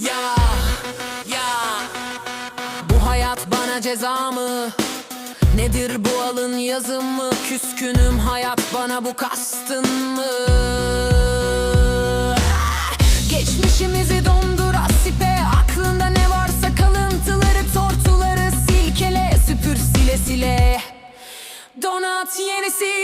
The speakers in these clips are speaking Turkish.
Ya ya Bu hayat bana ceza mı? Nedir bu alın yazın mı? Küskünüm hayat bana bu kastın mı? Geçmişimizi dondur asipe Aklında ne varsa kalıntıları tortuları Silkele süpür sile sile Donat yenisi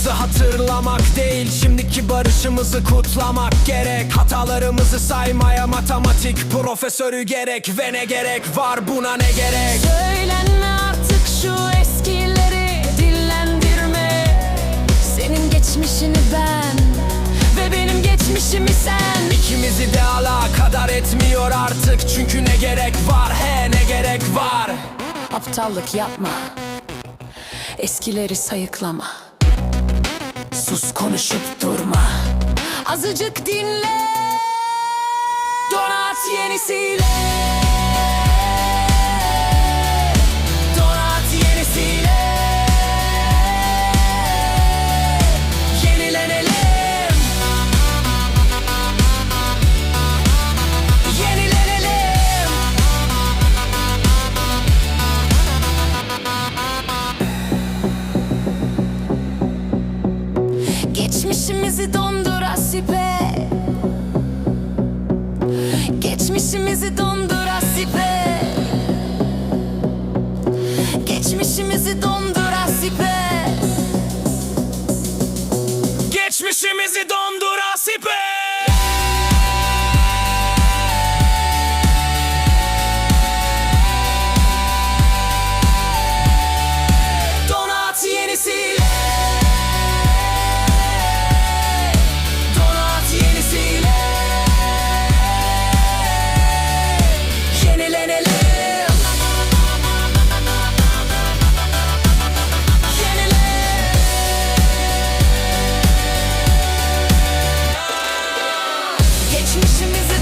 barışmalarımızı hatırlamak değil Şimdiki barışımızı kutlamak gerek. Hatalarımızı saymaya matematik profesörü gerek. Ve ne gerek var buna ne gerek? Söylenme artık şu eskileri dillendirme. Senin geçmişini ben ve benim geçmişimi sen. İkimizi de alakadar etmiyor artık. Çünkü ne gerek var? He ne gerek var? Aptallık yapma. Eskileri sayıklama Sus konuşup durma. Azıcık dinle. Donat yenisiyle asibe Geçmişimizi dondur asibe Geçmişimizi dondur asibe Geçmişimizi dondur Geçmişimizi